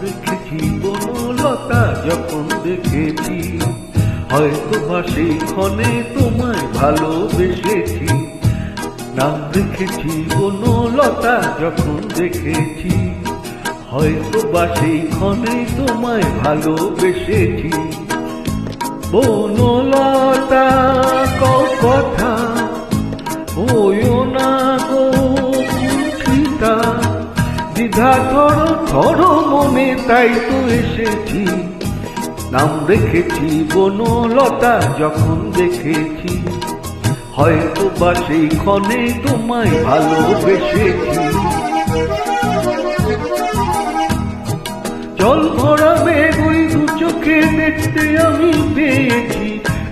দেখেছি লতা যখন দেখেছি। হয়তো বা ক্ষণে তোমায় ভালোবেসেছি। নাম দেখেছি লতা যখন দেখেছি। হয়তো বা ক্ষণে তোমায় ভালোবেসেছি। বনলতা কথা। দ্বিধা থর থর মনে, তাই তো এসেছি। নাম রেখেছি বনলতা, যখন দেখেছি। হয়তো বা সেই ক্ষণে তোমায় ভালোবেসেছি। জল ভরা ওই দু চোখে দেখতে আমি পেয়েছি।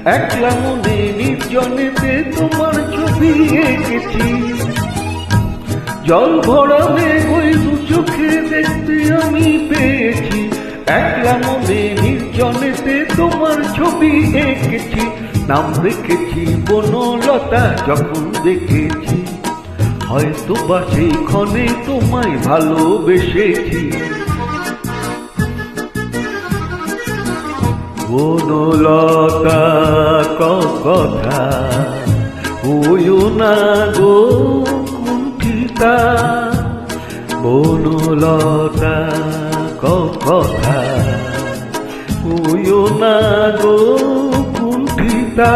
একলা মনে নির্জনেতে তোমার ছবি এঁকেছি। জল ভরা মেঘ ওই দু চোখে দেখতে আমি পেয়েছি। একলা মনে নির্জনেতে তোমার ছবি এঁকেছি। নাম রেখেছি বনলতা যখন দেখেছি। হয়তো বা সেই ক্ষণে তোমায় ভালোবেসেছি। বনলতা কথা? ওয়ো না গো। ক কথা না গো কুণ্ঠিতা,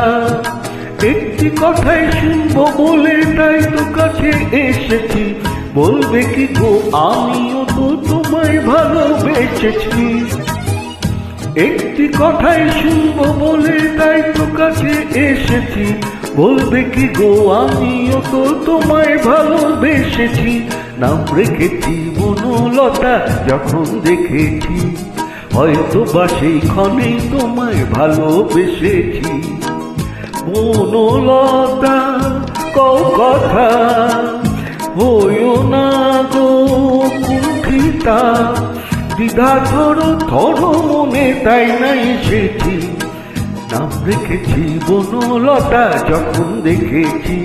একটি কথাই শুনব বলে তাই তো কাছে এসেছি। বলবে কি গো, আমিও তো তোমায় ভালোবেসেছি। একটি কথাই শুনব বলে তাই তো কাছে এসেছি। বলবে কি গো, আমিও তো তোমায় ভালোবেসেছি। নাম রেখেছি বনলতা, যখন দেখেছি হয়তো বা সেই তোমায় ভালোবেসেছি। বনলতা, কও কথা হইও না গো কুণ্ঠিতা দ্বিধা ধরো ধরো মনে তাই না এসেছি। নাম রেখেছি বনলতা, যখন দেখেছি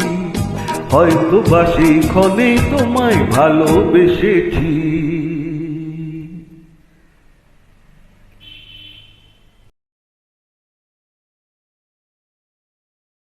হয়তো বা সেই ক্ষণে তোমায় ভালোবেসেছি।